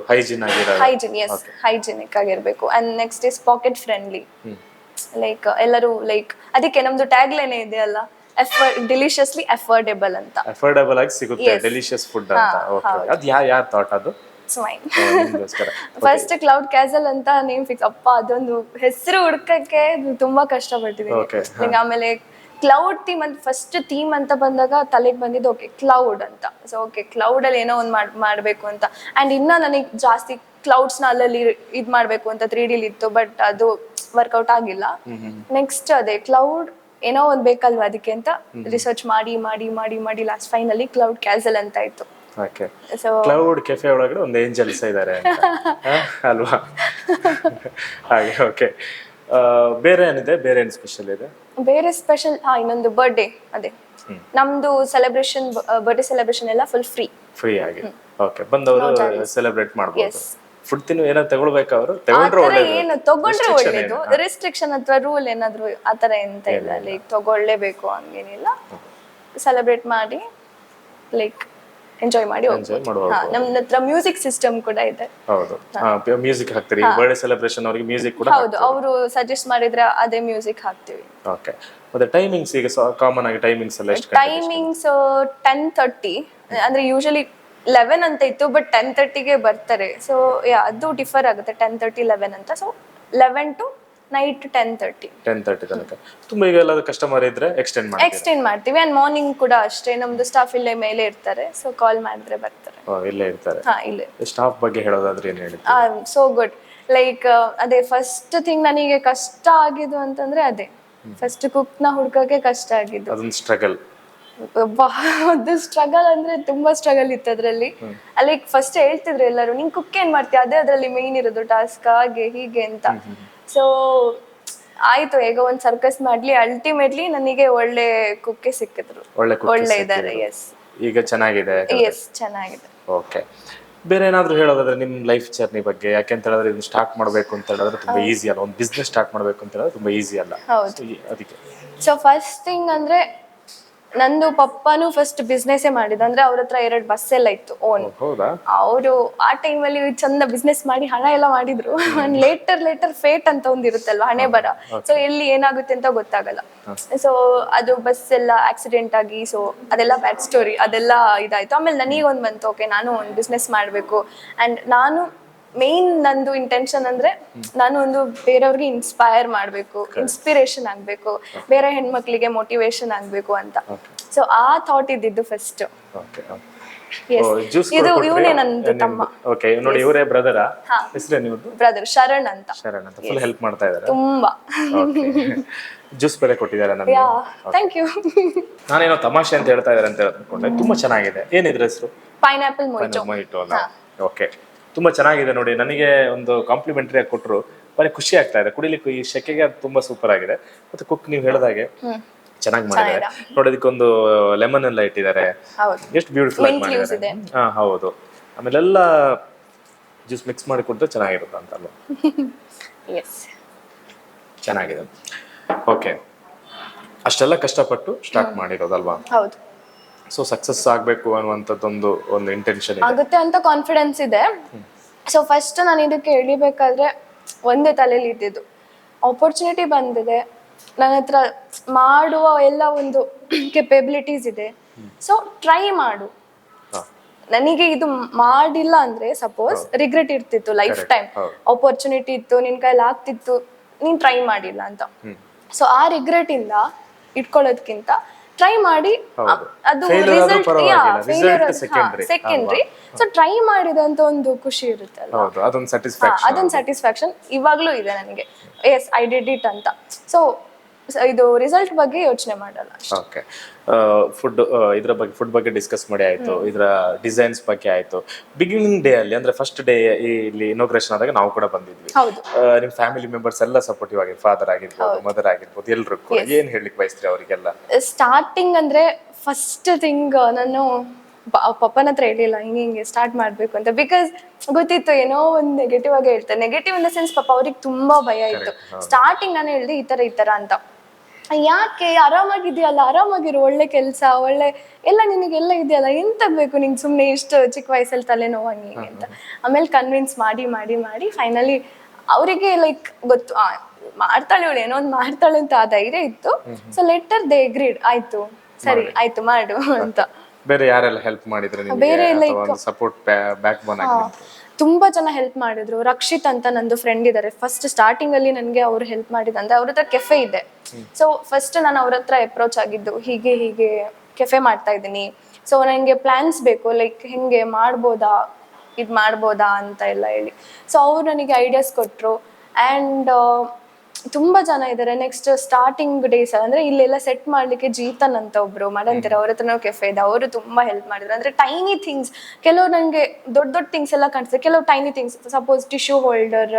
Speaker 1: hygiene ಆಗಿರೋದು.
Speaker 2: ಹೈಜಿನ್ ಎಸ್ ಹೈಜಿನಿಕ್ ಆಗಿರಬೇಕು. And next is pocket friendly like ಎಲ್ಲರೂ ಲೈಕ್ ಅದಕ್ಕೆ ನಮ್ದು ಟ್ಯಾಗ್ ಲೈನ್ ಇದೆ ಅಲ್ಲ ಎಫರ್ ಡಿಲಿಷಿಯಸ್ಲಿ ಎಫರ್ಡೆಬಲ್ ಅಂತ.
Speaker 1: ಅಫೋರ್ಡಬಲ್ ಆಗಿ ಸಿಗುತ್ತೆ ಡೆಲಿಷಿಯಸ್ ಫುಡ್ ಅಂತ. ಓಕೆ ಅದು ಯಾ ಯಾರ್ ಥಾಟ್ ಅದು?
Speaker 2: ಫಸ್ಟ್ ಕ್ಲೌಡ್ ಕ್ಯಾಸಲ್ ಅಂತ ನೇಮ್ ಫಿಕ್ಸ್ ಅಪ್ಪ ಅದೊಂದು ಹೆಸರು ಹುಡ್ಕಕ್ಕೆ ತುಂಬಾ
Speaker 1: Okay,
Speaker 2: Like ಆಮೇಲೆ ಕ್ಲೌಡ್ ಥೀಮ್ ಅಂತ ಫಸ್ಟ್ ಥೀಮ್ ಅಂತ ಬಂದಾಗ ತಲೆಗೆ ಬಂದಿದ್ದು ಓಕೆ ಕ್ಲೌಡ್ ಅಂತ. ಸೊ ಓಕೆ ಕ್ಲೌಡ್ ಅಲ್ಲಿ ಏನೋ ಒಂದು ಮಾಡ್ ಮಾಡ್ಬೇಕು ಅಂತ. ಅಂಡ್ ಇನ್ನ ನನಗೆ ಜಾಸ್ತಿ ಕ್ಲೌಡ್ಸ್ನ ಅಲ್ಲಲ್ಲಿ ಇದ್ ಮಾಡ್ಬೇಕು ಅಂತ ತ್ರೀ ಡಿಲಿ ಇತ್ತು ಬಟ್ ಅದು ವರ್ಕೌಟ್ ಆಗಿಲ್ಲ. ನೆಕ್ಸ್ಟ್ ಅದೇ ಕ್ಲೌಡ್ ಏನೋ ಒಂದ್ ಬೇಕಲ್ವಾ ಅದಕ್ಕೆ ಅಂತ ರಿಸರ್ಚ್ ಮಾಡಿ ಮಾಡಿ ಮಾಡಿ ಮಾಡಿ ಲಾಸ್ಟ್ ಫೈನಲಿ ಕ್ಲೌಡ್ ಕ್ಯಾಸಲ್ ಅಂತ ಇತ್ತು
Speaker 1: ಓಕೆ ಕ್ಲೌಡ್ ಕೆಫೆ ಒಳಗಡೆ ಒಂದು ಏಂಜಲ್ಸ್ ಇದ್ದಾರೆ ಅಲ್ವಾ? ಹಾಗೆ ಓಕೆ ಬೇರೆ ಏನಿದೆ? ಬೇರೆ ಏನು ಸ್ಪೆಷಲ್ ಇದೆ?
Speaker 2: ಬೇರೆ ಸ್ಪೆಷಲ್ ಹಾ ಇನ್ನೊಂದು ಬರ್ಡೇ ಅದೇ. ನಮ್ದು ಸೆಲೆಬ್ರೇಷನ್ ಬರ್ಡೇ ಸೆಲೆಬ್ರೇಷನ್ ಎಲ್ಲ ಫುಲ್ ಫ್ರೀ
Speaker 1: ಫ್ರೀ ಆಗಿ. ಓಕೆ ಬಂದವರು ಸೆಲೆಬ್ರೇಟ್
Speaker 2: ಮಾಡಬಹುದು.
Speaker 1: ಫುಡ್ ತಿನ್ನು ಏನಾದ್ರು ತಗೊಳ್ಬೇಕು ಅವರು. ತಗೊಂಡ್ರೆ
Speaker 2: ಆತರ
Speaker 1: ಒಳ್ಳೇದು.
Speaker 2: ಏನು ತಗೊಂಡ್ರೆ
Speaker 1: Restriction
Speaker 2: ಒಳ್ಳೇದು.
Speaker 1: ಏನು?
Speaker 2: ರೆಸ್ಟ್ರಿಕ್ಷನ್ ಅಥವಾ ರೂಲ್ ಏನಾದ್ರು ಆತರ ಎಂತ ಇಲ್ಲ. ಲೈಕ್ ತಗೊಳ್ಳೇಬೇಕು ಹಂಗೇನಿಲ್ಲ. ಸೆಲೆಬ್ರೇಟ್ ಮಾಡಿ ಲೈಕ್ ಎಂಜಾಯ್ ಮಾಡಿ
Speaker 1: Enjoy
Speaker 2: ಹೋಗ್ಬೋದು.
Speaker 1: ಮಾಡಿ
Speaker 2: ಹಾ, ನಮ್ದು ಹತ್ರ ಮ್ಯೂಸಿಕ್ ಸಿಸ್ಟಮ್ ಕೂಡ ಇದೆ.
Speaker 1: ಹೌದು. ಮ್ಯೂಸಿಕ್ ಹಾಕ್ತೀರಿ. ಬರ್ಡೇ ಸೆಲೆಬ್ರೇಷನ್ ಅವ್ರಿಗೆ ಮ್ಯೂಸಿಕ್ ಕೂಡ
Speaker 2: ಹೌದು. ಅವರು ಸಜೆಸ್ಟ್ ಮಾಡಿದ್ರೆ ಅದೇ ಮ್ಯೂಸಿಕ್ ಹಾಕ್ತಿವಿ.
Speaker 1: ಓಕೆ ಮತ್ತೆ ಟೈಮಿಂಗ್ಸ್ ಈಗ ಕಾಮನ್ ಆಗಿ ಟೈಮಿಂಗ್ಸ್ ಎಲ್ಲ ಎಷ್ಟು
Speaker 2: ಟೈಮಿಂಗ್ಸ್ ಟೆನ್ ತರ್ಟಿ ಅಂದ್ರೆ ಯೂಶಲಿ ಲೆವೆನ್ ಅಂತ ಇತ್ತು ಬಟ್ ಟೆನ್ ತರ್ಟಿಗೆ ಬರ್ತಾರೆ. ಸೊ ಅದು ಡಿಫರ್ ಆಗುತ್ತೆ ಟೆನ್ ತರ್ಟಿ ಲೆವೆನ್ ಅಂತ. So eleven to night ten thirty
Speaker 1: ten thirty ತನಕ. ತುಂಬಾ ಈಗ ಎಲ್ಲಾದ್ರೂ ಕಸ್ಟಮರ್ ಇದ್ರೆ ಎಕ್ಸ್ಟೆಂಡ್ ಮಾಡಿ
Speaker 2: ಎಕ್ಸ್ಟೆಂಡ್ ಮಾಡ್ತೀವಿ. ಅಂಡ್ ಮಾರ್ನಿಂಗ್ ಕೂಡ ಅಷ್ಟೇ. ನಮ್ದು ಸ್ಟಾಫ್ ಇಲ್ಲೇ ಮೇಲೆ ಇರ್ತಾರೆ. ಸೊ ಕಾಲ್ ಮಾಡಿದ್ರೆ ಬರ್ತಾರೆ.
Speaker 1: ಇಲ್ಲೇ ಇರ್ತಾರೆ.
Speaker 2: ಹಾ ಇಲ್ಲೇ.
Speaker 1: ಸ್ಟಾಫ್ ಬಗ್ಗೆ ಹೇಳೋದಾದ್ರೆ ಏನ್ ಹೇಳಿ
Speaker 2: ಸೋ ಗುಡ್ ಲೈಕ್ ಅದೇ ಫಸ್ಟ್ ಥಿಂಗ್ ನನಗೆ ಕಷ್ಟ ಆಗಿದ್ದು ಅಂತಂದ್ರೆ ಅದೇ. ಫಸ್ಟ್ ಕುಕ್ನ ಹುಡ್ಕಕ್ಕೆ ಕಷ್ಟ ಆಗಿದ್ದು.
Speaker 1: ಅದೊಂದು ಸ್ಟ್ರಗಲ್
Speaker 2: ಅದು ಸ್ಟ್ರಗಲ್ ಅಂದ್ರೆ ತುಂಬಾ ಸ್ಟ್ರಗಲ್ ಇತ್ತು ಅದ್ರಲ್ಲಿ. ಅಲ್ಲಿ ಫಸ್ಟ್ ಹೇಳ್ತಿದ್ರು ಎಲ್ಲರೂ ನೀನ್ ಕುಕ್ ಏನ್ ಮಾಡ್ತೀಯ ಅದೇ ಅದ್ರಲ್ಲಿ ಮೇನ್ ಇರೋದು ಟಾಸ್ಕ್ ಹಾಗೆ ಹೀಗೆ ಅಂತ. ಸೊ ಆಯ್ತು ಈಗ ಒಂದ್ ಸರ್ಕಸ್ ಮಾಡ್ಲಿ. ಅಲ್ಟಿಮೇಟ್ಲಿ ನನಗೆ ಒಳ್ಳೆ ಕುಕ್ಕೆ ಸಿಕ್ಕಿದ್ರು.
Speaker 1: ಒಳ್ಳೆ cook
Speaker 2: ಒಳ್ಳೆ ಇದಾರೆ ಎಸ್
Speaker 1: ಈಗ ಚೆನ್ನಾಗಿದೆ
Speaker 2: ಎಸ್ ಚೆನ್ನಾಗಿದೆ.
Speaker 1: ಓಕೆ ಬೇರೆ ಏನಾದ್ರು ಹೇಳೋದಾದ್ರೆ ನಿಮ್ ಲೈಫ್ ಜರ್ನಿ ಬಗ್ಗೆ ಯಾಕೆಂತ ಹೇಳಿದ್ರೆ ಇದನ್ನ ಸ್ಟಾರ್ಟ್ ಮಾಡ್ಬೇಕು ಅಂತ ಹೇಳಿದ್ರೆ ತುಂಬಾ ಈಸಿ ಅಲ್ಲ. ಒಂದು ಬಿಸ್ನೆಸ್ ಸ್ಟಾರ್ಟ್ ಮಾಡ್ಬೇಕು ಅಂತ ಹೇಳಿದ್ರೆ ತುಂಬಾ ಈಸಿ ಅಲ್ಲ.
Speaker 2: ಹೌದು.
Speaker 1: So, ಈ- ಅದಕ್ಕೆ.
Speaker 2: ಸೊ ಫಸ್ಟ್ ಥಿಂಗ್ ಅಂದ್ರೆ ನಂದು ಪಪ್ಪನು ಫಸ್ಟ್ ಬಿಸ್ನೆಸ್ ಮಾಡಿದ ಅಂದ್ರೆ ಅವ್ರ ಹತ್ರ ಎರಡು ಬಸ್ ಎಲ್ಲ ಇತ್ತು ಓನ್
Speaker 1: ಹೌದಾ?
Speaker 2: ಅವರು ಆ ಟೈಮ್ ಅಲ್ಲಿ ಚಂದ ಬಿಸ್ನೆಸ್ ಮಾಡಿ ಹಣ ಎಲ್ಲ ಮಾಡಿದ್ರು. ಲೇಟರ್ ಲೇಟರ್ ಫೇಟ್ ಅಂತ ಒಂದ್ ಇರುತ್ತಲ್ವಾ ಹಣೆ ಬರ. ಸೊ ಎಲ್ಲಿ ಏನಾಗುತ್ತೆ ಅಂತ ಗೊತ್ತಾಗಲ್ಲ. ಸೊ ಅದು ಬಸ್ ಎಲ್ಲ ಆಕ್ಸಿಡೆಂಟ್ ಆಗಿ ಸೊ ಅದೆಲ್ಲ ಬ್ಯಾಡ್ ಸ್ಟೋರಿ ಅದೆಲ್ಲ ಇದಾಯ್ತು. ಆಮೇಲೆ ನನಗೆ ಒಂದ್ ಬಂತು ಓಕೆ ನಾನು ಒಂದ್ ಬಿಸ್ನೆಸ್ ಮಾಡ್ಬೇಕು. ಅಂಡ್ ನಾನು ಮೇನ್ ನಂದು ಇಂಟೆನ್ಷನ್ ಅಂದ್ರೆ ನಾನು ಒಂದು ಬೇರೆಯವ್ರಿಗೆ ಇನ್ಸ್ಪೈರ್ ಮಾಡಬೇಕು ಇನ್ಸ್ಪಿರೇಷನ್ ಆಗ್ಬೇಕು ಬೇರೆ ಹೆಣ್ಮಕ್ಳಿಗೆ ಮೋಟಿವೇಶನ್ ಆಗ್ಬೇಕು ಅಂತ. ಸೊ ಆ ಥಾಟ್ ಇದ್ದಿದ್ದು ಫಸ್ಟ್.
Speaker 1: ಜ್ಯೂಸ್
Speaker 2: ಇದು ಇವನೇ ನಂದು ತಮ್ಮ.
Speaker 1: ಓಕೆ ನೋಡಿ ಇವರೇ ಬ್ರದರ ಹೆಸರೇ ನಿಮ್ಮದು
Speaker 2: ಬ್ರದರ್ ಶರಣ್ ಅಂತ.
Speaker 1: ಶರಣ್ ಅಂತ. ಫುಲ್ ಹೆಲ್ಪ್ ಮಾಡ್ತಾ ಇದ್ದಾರೆ.
Speaker 2: ತುಂಬಾ.
Speaker 1: ಜ್ಯೂಸ್ ಬೇರೆ ಕೊಟ್ಟಿದ್ದಾರೆ ನಮಗೆ.
Speaker 2: ಯಾ ಥ್ಯಾಂಕ್ ಯು
Speaker 1: ನಾನೇನೋ ತಮಾಷೆ ಅಂತ ಹೇಳ್ತಾ ಇದ್ದಾರೆ ಅಂತ ಅನ್ಕೊಂಡೆ ತುಂಬಾ ಚೆನ್ನಾಗಿದೆ. ಏನಿದ್ರ ಹೆಸರು?
Speaker 2: ಪೈನಾಪಲ್ ಮೊಯ್ಟೋ
Speaker 1: ಮೊಯಿಟೋ ಅಲ್ಲ. ಓಕೆ ತುಂಬಾ ಚೆನ್ನಾಗಿದೆ ನೋಡಿ. ನನಗೆ ಒಂದು ಕಾಂಪ್ಲಿಮೆಂಟರಿ ಆಗಿ ಕೊಟ್ಟರು ಬರೀ ಖುಷಿ ಆಗ್ತಾ ಇದೆ. ಕುಡಿಲಿಕ್ಕೆ ಈ ಶೆಕೆಗೆ ಅದು ತುಂಬಾ ಸೂಪರ್ ಆಗಿದೆ. ಮತ್ತೆ ಕುಕ್ ನೀವು ಹೇಳಿದಾಗೆ ಚೆನ್ನಾಗಿ ಮಾಡಿದ್ದಾರೆ. ನೋಡಿ ಅದಕ್ಕೊಂದು ಲೆಮನ್ ಎಲ್ಲ ಇಟ್ಟಿದ್ದಾರೆ. ಎಷ್ಟು ಬ್ಯೂಟಿಫುಲ್ ಆಗಿ ಮಾಡಿದ್ದಾರೆ. ಹಾ ಹೌದು. ಆಮೇಲೆಲ್ಲ ಜ್ಯೂಸ್ ಮಿಕ್ಸ್ ಮಾಡಿ ಕೊಟ್ಟರೆ ಚೆನ್ನಾಗಿರುತ್ತೆ ಅಂತಲ್ಲ
Speaker 2: ಎಸ್
Speaker 1: ಚೆನ್ನಾಗಿದೆ. ಓಕೆ ಅಷ್ಟೆಲ್ಲ ಕಷ್ಟಪಟ್ಟು ಸ್ಟಾರ್ಟ್ ಮಾಡಿರೋದಲ್ವಾ?
Speaker 2: ಹೌದು.
Speaker 1: ಸೊ ಸಕ್ಸಸ್ ಆಗಬೇಕು ಅನ್ನುವಂಥದ್ದೊಂದು ಒಂದು ಇಂಟೆನ್ಷನ್ ಇದೆ.
Speaker 2: ಆಗುತ್ತೆ ಅಂತ ಕಾನ್ಫಿಡೆನ್ಸ್ ಇದೆ. ಸೊ ಫಸ್ಟ್ ನಾನು ಇದಕ್ಕೆ ಎಳಿಬೇಕಾದ್ರೆ ಒಂದೇ ತಲೆಯಲ್ಲಿ ಇದ್ದಿದ್ದು. ಆಪರ್ಚುನಿಟಿ ಬಂದಿದೆ. ನನ್ನ ಹತ್ರ ಮಾಡುವ ಎಲ್ಲ ಒಂದು ಕೆಪೆಬಿಲಿಟೀಸ್ ಇದೆ. ಸೊ ಟ್ರೈ ಮಾಡು. ನನಗೆ ಇದು ಮಾಡಿಲ್ಲ ಅಂದ್ರೆ ಸಪೋಸ್ ರಿಗ್ರೆಟ್ ಇರ್ತಿತ್ತು ಲೈಫ್ ಟೈಮ್. ಆಪರ್ಚುನಿಟಿ ಇತ್ತು ನಿನ್ ಕೈಲಿ ಆಗ್ತಿತ್ತು ನೀನ್ ಟ್ರೈ ಮಾಡಿಲ್ಲ ಅಂತ. ಸೊ ಆ ರಿಗ್ರೆಟ್ ಇಂದ ಇಟ್ಕೊಳ್ಳೋದ್ಕಿಂತ ಟ್ರೈ ಮಾಡಿ ಅದು
Speaker 1: ರಿಸಲ್ಟ್
Speaker 2: ಸೆಕೆಂಡ್ರಿ ಸೊ ಟ್ರೈ ಮಾಡಿದಂತ ಒಂದು ಖುಷಿ
Speaker 1: ಇರುತ್ತೆ ಅದೊಂದು ಸ್ಯಾಟಿಸ್ಫ್ಯಾಕ್ಷನ್
Speaker 2: ಇವಾಗ್ಲೂ ಇದೆ ನನಗೆ. ಎಸ್ ಐ ಡಿಡ್ ಇಟ್ ಅಂತ. ಸೊ ಇದು ರಿಸಲ್ಟ್ ಬಗ್ಗೆ ಯೋಚನೆ ಮಾಡಲ್ಲ
Speaker 1: ಓಕೆ ಫುಡ್ ಇದ್ರ ಬಗ್ಗೆ ಫುಡ್ ಬಗ್ಗೆ ಡಿಸ್ಕಸ್ ಮಾಡಿ ಆಯ್ತು. ಇದರ ಡಿಸೈನ್ಸ್ ಬಗ್ಗೆ ಆಯ್ತು. ಬಿಗಿನಿಂಗ್ ಡೇ ಅಲ್ಲಿ ಅಂದ್ರೆ ಫಸ್ಟ್ ಡೇ ಇಲ್ಲಿ ಇನೋಗ್ರೇಷನ್ ಆದಾಗ ನಾವು ಕೂಡ ಬಂದಿದ್ವಿ. ನಿಮ್ಮ ಫ್ಯಾಮಿಲಿ ಮೆಂಬರ್ಸ್ ಎಲ್ಲ ಸಪೋರ್ಟಿವ್ ಆಗಿ ಫಾದರ್ ಆಗಿರ್ಬೋದು ಮದರ್ ಆಗಿರ್ಬೋದು ಎಲ್ರಿಗೂ. ಏನು ಹೇಳಲಿಕ್ಕೆ ಬಯಸ್ತೀರಿ ಅವರಿಗೆಲ್ಲ?
Speaker 2: ಸ್ಟಾರ್ಟಿಂಗ್ ಅಂದ್ರೆ ಫಸ್ಟ್ ಥಿಂಗ್ ನಾನು ಪಪ್ಪನ ಹತ್ರ ಹೇಳಿಲ್ಲ ಹಿಂಗೆ ಹಿಂಗೆ ಸ್ಟಾರ್ಟ್ ಮಾಡಬೇಕು ಅಂತ. ಬಿಕಾಸ್ ಗೊತ್ತಿತ್ತು ಏನೋ ಒಂದು ನೆಗೆಟಿವ್ ಆಗಿ ಹೇಳ್ತಾರೆ. ನೆಗೆಟಿವ್ ಇನ್ ದ ಸೆನ್ಸ್ ಪಾಪ ಅವ್ರಿಗೆ ತುಂಬಾ ಭಯ ಇತ್ತು. ಸ್ಟಾರ್ಟಿಂಗ್ ನಾನು ಹೇಳ್ದೆ ಈ ತರ ಈ ತರ ಅಂತ. ಯಾಕೆ? ಆರಾಮಾಗಿದೆಯಲ್ಲ ಆರಾಮಾಗಿರು ಒಳ್ಳೆ ಕೆಲಸ ಒಳ್ಳೆ ಎಲ್ಲ ನಿನಗೆಲ್ಲ ಇದೆಯಲ್ಲ? ಎಂತ ಬೇಕು ನಿಂಗೆ ಸುಮ್ಮನೆ ಇಷ್ಟು ಚಿಕ್ಕ ವಯಸ್ಸಲ್ಲಿ ತಲೆನೋವು ಹಂಗೆ ಅಂತ. ಆಮೇಲೆ ಕನ್ವಿನ್ಸ್ ಮಾಡಿ ಮಾಡಿ ಮಾಡಿ ಫೈನಲಿ ಅವರಿಗೆ ಲೈಕ್ ಗೊತ್ತು ಆ, ಮಾಡ್ತಾಳೆ ಇವಳು ಏನೋ ಒಂದು ಮಾಡ್ತಾಳೆ ಅಂತ ಆ ಧೈರ್ಯ ಇತ್ತು. ಸೊ ಲೆಟರ್ ದೇ ಗ್ರೀಡ್ ಆಯ್ತು. ಸರಿ ಆಯ್ತು ಮಾಡು ಅಂತ.
Speaker 1: ಬೇರೆ ಯಾರೆಲ್ಲ ಹೆಲ್ಪ್ ಮಾಡಿದ್ರೆ
Speaker 2: ಬೇರೆ
Speaker 1: ಲೈಕ್ ಸಪೋರ್ಟ್ ಬ್ಯಾಕ್ ಬೋನ್ ಆಗಿ?
Speaker 2: ತುಂಬಾ ಜನ ಹೆಲ್ಪ್ ಮಾಡಿದ್ರು. ರಕ್ಷಿತ್ ಅಂತ ನಂದು ಫ್ರೆಂಡ್ ಇದ್ದಾರೆ ಫಸ್ಟ್ ಸ್ಟಾರ್ಟಿಂಗ್ ಅಲ್ಲಿ ನನಗೆ ಅವ್ರು ಹೆಲ್ಪ್ ಮಾಡಿದಂದ್ರೆ ಅವ್ರ ಹತ್ರ ಕೆಫೆ ಇದೆ. ಸೊ ಫಸ್ಟ್ ನಾನು ಅವ್ರ ಹತ್ರ ಅಪ್ರೋಚ್ ಆಗಿದ್ದು, ಹೀಗೆ ಹೀಗೆ ಕೆಫೆ ಮಾಡ್ತಾ ಇದ್ದೀನಿ. ಸೊ ನನಗೆ ಪ್ಲಾನ್ಸ್ ಬೇಕು ಲೈಕ್ ಹೆಂಗೆ ಮಾಡ್ಬೋದಾ, ಇದು ಮಾಡ್ಬೋದಾ ಅಂತ ಎಲ್ಲ ಹೇಳಿ. ಸೊ ಅವ್ರು ನನಗೆ ಐಡಿಯಾಸ್ ಕೊಟ್ಟರು ಆ್ಯಂಡ್ ತುಂಬಾ ಜನ ಇದ್ದಾರೆ ನೆಕ್ಸ್ಟ್ ಸ್ಟಾರ್ಟಿಂಗ್ ಡೇಸ್ ಅಂದ್ರೆ ಇಲ್ಲೆಲ್ಲ ಸೆಟ್ ಮಾಡ್ಲಿಕ್ಕೆ ಜೀತನ್ ಅಂತ ಒಬ್ರು ಮಾಡಂತಾರೆ ಅವ್ರ ಹತ್ರ ಕೆಫೆ ಇದೆ. ಅವರು ತುಂಬಾ ಹೆಲ್ಪ್ ಮಾಡಿದ್ರು. ಅಂದ್ರೆ ಟೈನಿ ಥಿಂಗ್ಸ್ ಕೆಲವು ನಂಗೆ ದೊಡ್ಡ ದೊಡ್ಡ ಥಿಂಗ್ಸ್ ಎಲ್ಲ ಕಾಣಿಸ್ತದೆ ಕೆಲವು tiny things suppose tissue holder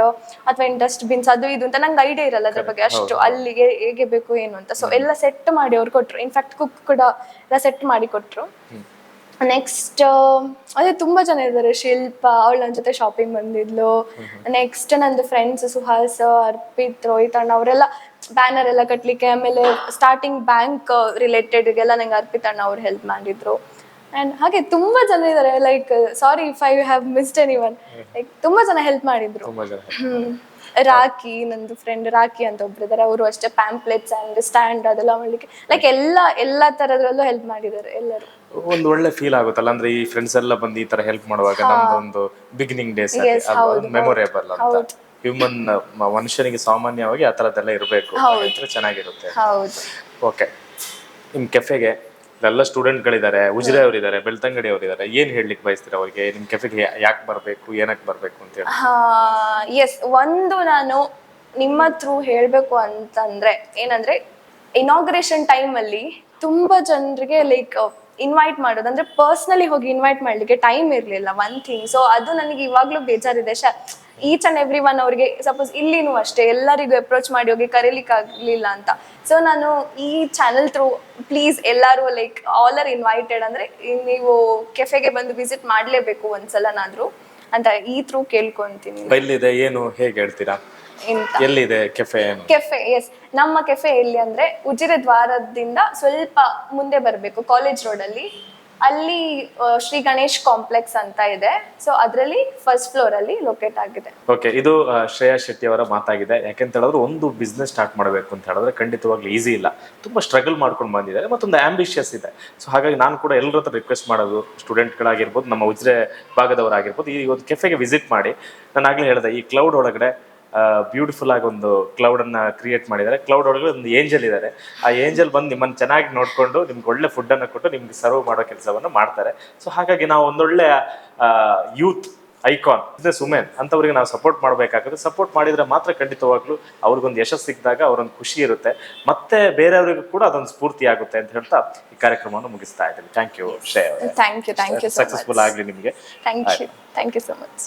Speaker 2: ಅಥವಾ ಡಸ್ಟ್ ಬಿನ್ಸ್ ಅದು ಇದು ಅಂತ ನಂಗೆ ಐಡಿಯಾ ಇರಲ್ಲ ಅದ್ರ ಬಗ್ಗೆ. ಅಷ್ಟು ಅಲ್ಲಿಗೆ ಹೇಗೆ ಬೇಕು ಏನು ಅಂತ. ಸೊ ಎಲ್ಲ ಸೆಟ್ ಮಾಡಿ ಅವ್ರು ಕೊಟ್ರು. ಇನ್ಫ್ಯಾಕ್ಟ್ ಕುಕ್ ಕೂಡ ಎಲ್ಲ ಸೆಟ್ ಮಾಡಿ ಕೊಟ್ರು. ನೆಕ್ಸ್ಟ್ ಅದೇ ತುಂಬ ಜನ ಇದ್ದಾರೆ. ಶಿಲ್ಪ, ಅವಳು ನನ್ನ ಜೊತೆ ಶಾಪಿಂಗ್ ಬಂದಿದ್ಲು. ನೆಕ್ಸ್ಟ್ ನಂದು ಫ್ರೆಂಡ್ಸ್ ಸುಹಾಸ್, ಅರ್ಪಿತ್, ರೋಹಿತ್ ಅಣ್ಣ, ಅವರೆಲ್ಲ ಬ್ಯಾನರ್ ಎಲ್ಲ ಕಟ್ಲಿಕ್ಕೆ ಆಮೇಲೆ ಸ್ಟಾರ್ಟಿಂಗ್ ಬ್ಯಾಂಕ್ ರಿಲೇಟೆಡ್ಗೆಲ್ಲ ನಂಗೆ ಅರ್ಪಿತ್ ಅಣ್ಣ ಅವ್ರು ಹೆಲ್ಪ್ ಮಾಡಿದ್ರು. ಆ್ಯಂಡ್ ಹಾಗೆ ತುಂಬಾ ಜನ ಇದ್ದಾರೆ like sorry if I have missed anyone like ತುಂಬಾ ಜನ ಹೆಲ್ಪ್ ಮಾಡಿದ್ರು.
Speaker 1: ತುಂಬಾ ಜನ.
Speaker 2: ರಾಕಿ ನಂದು ಫ್ರೆಂಡ್ ರಾಖಿ ಅಂತ ಒಬ್ರು ಇದ್ದಾರೆ ಅವರು ಅಷ್ಟೇ ಪ್ಯಾಂಪ್ಲೆಟ್ಸ್ ಅಂಡ್ ಸ್ಟ್ಯಾಂಡ್ ಅದೆಲ್ಲ ಮಾಡ್ಲಿಕ್ಕೆ. ಲೈಕ್ ಎಲ್ಲ ಎಲ್ಲಾ ತರದ್ರಲ್ಲೂ ಹೆಲ್ಪ್ ಮಾಡಿದ್ದಾರೆ ಎಲ್ಲರೂ.
Speaker 1: ಒಂದು ಒಳ್ಳೆ ಫೀಲ್ ಆಗುತ್ತಲ್ಲ ಅಂದ್ರೆ ಈ ಫ್ರೆಂಡ್ಸ್ ಎಲ್ಲ ಬಂದು ಈ ತರ ಹೆಲ್ಪ್ ಮಾಡುವಾಗ ನಮ್ದೊಂದು ಬಿಗಿನಿಂಗ್ ಡೇಸ್
Speaker 2: Yes, ಹೌದು,
Speaker 1: ಮೆಮೊರೇಬಲ್ ಅಂತ.
Speaker 2: ಹೌದು.
Speaker 1: ಹ್ಯೂಮನ್ ಮನುಷ್ಯನಿಗೆ ಸಾಮಾನ್ಯವಾಗಿ ಆ ತರದ್ದೆಲ್ಲ ಇರಬೇಕು. ಚೆನ್ನಾಗಿರುತ್ತೆ.
Speaker 2: ಹೌದು.
Speaker 1: ಓಕೆ ನಿಮ್ ಕೆಫೆಗೆ ಎಲ್ಲ ಸ್ಟೂಡೆಂಟ್ಗಳಿದ್ದಾರೆ ಉಜಿರೆ ಅವರಿದ್ದಾರೆ ಬೆಳ್ತಂಗಡಿ ಅವರಿದ್ದಾರೆ ಏನ್ ಹೇಳಲಿಕ್ಕೆ ಬಯಸ್ತೀರಾ ಅವರಿಗೆ? ನಿಮ್ ಕೆಫೆಗೆ ಯಾಕೆ ಬರಬೇಕು ಏನಕ್ಕೆ ಬರಬೇಕು ಅಂತ ಹೇಳಿ.
Speaker 2: ಎಸ್ ಒಂದು ನಾನು ನಿಮ್ಮ ಥ್ರೂ ಹೇಳಬೇಕು ಅಂತಂದ್ರೆ ಏನಂದ್ರೆ ಇನಾಗ್ರೇಷನ್ ಟೈಮಲ್ಲಿ ತುಂಬಾ ಜನರಿಗೆ ಲೈಕ್ ಇನ್ವೈಟ್ ಮಾಡೋದು. ಅಂದ್ರೆ ಪರ್ಸ್ನಲಿ ಹೋಗಿ ಇನ್ವೈಟ್ ಮಾಡ್ಲಿಕ್ಕೆ ಟೈಮ್ ಇರಲಿಲ್ಲ ಒನ್ ಥಿಂಗ್ ಸೊ ಅದು ನನಗೆ ಇವಾಗ್ಲೂ ಬೇಜಾರಿದೆ. ಶ ಈಚ್ ಅಂಡ್ ಎವ್ರಿ ಒನ್ ಅವ್ರಿಗೆ ಸಪೋಸ್ ಇಲ್ಲಿನೂ ಅಷ್ಟೇ ಎಲ್ಲರಿಗೂ ಅಪ್ರೋಚ್ ಮಾಡಿ ಹೋಗಿ ಕರೀಲಿಕ್ಕೆ ಆಗ್ಲಿಲ್ಲ ಅಂತ. ಸೊ ನಾನು ಈ ಚಾನೆಲ್ ಥ್ರೂ ಪ್ಲೀಸ್ ಎಲ್ಲರೂ ಲೈಕ್ ಆಲ್ ಆರ್ ಇನ್ವೈಟೆಡ್ ಅಂದ್ರೆ ನೀವು ಕೆಫೆಗೆ ಬಂದು ವಿಸಿಟ್ ಮಾಡಲೇಬೇಕು ಒಂದ್ಸಲನಾದ್ರೂ ಅಂತ ಈ ಥ್ರೂ ಕೇಳ್ಕೊಂತೀನಿ.
Speaker 1: ಎಲ್ಲಿದೆ ಏನು ಹೇಗೆ ಹೇಳ್ತೀರಾ? ಎಲ್ಲಿದೆ ಕೆಫೆ
Speaker 2: ಕೆಫೆ ಎಸ್ ನಮ್ಮ ಕೆಫೆ ಎಲ್ಲಿ ಅಂದ್ರೆ ಉಜಿರೆ ದ್ವಾರದಿಂದ ಸ್ವಲ್ಪ ಮುಂದೆ ಬರಬೇಕು ಕಾಲೇಜ್ ರೋಡ್ ಅಲ್ಲಿ. ಅಲ್ಲಿ ಶ್ರೀ ಗಣೇಶ್ ಕಾಂಪ್ಲೆಕ್ಸ್ ಅಂತ ಇದೆ. ಸೊ ಅದರಲ್ಲಿ ಫಸ್ಟ್ ಫ್ಲೋರ್ ಅಲ್ಲಿ ಲೊಕೇಟ್ ಆಗಿದೆ.
Speaker 1: ಓಕೆ ಇದು ಶ್ರೇಯಾ ಶೆಟ್ಟಿ ಅವರ ಮಾತಾಗಿದೆ. ಯಾಕೆಂತ ಹೇಳಿದ್ರೆ ಒಂದು ಬಿಸ್ನೆಸ್ ಸ್ಟಾರ್ಟ್ ಮಾಡಬೇಕು ಅಂತ ಹೇಳಿದ್ರೆ ಖಂಡಿತವಾಗ್ಲೂ ಈಸಿ ಇಲ್ಲ. ತುಂಬಾ ಸ್ಟ್ರಗಲ್ ಮಾಡ್ಕೊಂಡು ಬಂದಿದ್ದಾರೆ, ಮತ್ತೊಂದು ಆಂಬಿಷಿಯಸ್ ಇದೆ. ಸೊ ಹಾಗಾಗಿ ನಾನು ಕೂಡ ಎಲ್ಲರ ಹತ್ರ ರಿಕ್ವೆಸ್ಟ್ ಮಾಡೋದು ಸ್ಟೂಡೆಂಟ್ಗಳಾಗಿರ್ಬೋದು ನಮ್ಮ ಉಜ್ರೆ ಭಾಗದವರಾಗಿರ್ಬೋದು, ಈ ಒಂದು ಕೆಫೆಗೆ ವಿಸಿಟ್ ಮಾಡಿ. ನಾನು ಆಗ್ಲೇ ಹೇಳಿದೆ, ಈ ಕ್ಲೌಡ್ ಒಳಗಡೆ ಬ್ಯೂಟಿಫುಲ್ ಆಗಿ ಒಂದು ಕ್ಲೌಡ್ ಅನ್ನ ಕ್ರಿಯೇಟ್ ಮಾಡಿದ್ದಾರೆ. ಕ್ಲೌಡ್ ಒಳಗೆ ಒಂದು ಏಂಜಲ್ ಇದ್ದಾರೆ. ಆ ಏಂಜಲ್ ಬಂದು ನಿಮ್ಮನ್ನು ಚೆನ್ನಾಗಿ ನೋಡಿಕೊಂಡು ನಿಮ್ಗೆ ಒಳ್ಳೆ ಫುಡ್ ಅನ್ನ ಕೊಟ್ಟು ನಿಮ್ಗೆ ಸರ್ವ್ ಮಾಡೋ ಕೆಲಸವನ್ನು ಮಾಡ್ತಾರೆ. ಸೊ ಹಾಗಾಗಿ ನಾವು ಒಂದೊಳ್ಳೆ ಯೂತ್ ಐಕಾನ್ ಬಿಸ್ನೆಸ್ ವುಮೆನ್ ಅಂತವ್ರಿಗೆ ನಾವು ಸಪೋರ್ಟ್ ಮಾಡಬೇಕಾಗುತ್ತೆ. ಸಪೋರ್ಟ್ ಮಾಡಿದ್ರೆ ಮಾತ್ರ ಖಂಡಿತವಾಗ್ಲೂ ಅವ್ರಿಗೊಂದು ಯಶಸ್ಸು ಸಿಕ್ಕಿದಾಗ ಅವರೊಂದು ಖುಷಿ ಇರುತ್ತೆ. ಮತ್ತೆ ಬೇರೆಯವರಿಗೂ ಕೂಡ ಅದೊಂದು ಸ್ಫೂರ್ತಿ ಆಗುತ್ತೆ ಅಂತ ಹೇಳ್ತಾ ಈ ಕಾರ್ಯಕ್ರಮವನ್ನು ಮುಗಿಸ್ತಾ ಇದ್ದೀನಿ. ಥ್ಯಾಂಕ್ ಯು ಶ್ರೇಯ ಸಕ್ಸಸ್ಫುಲ್ ಆಗಲಿ ನಿಮಗೆ.
Speaker 2: Thank you thank you so much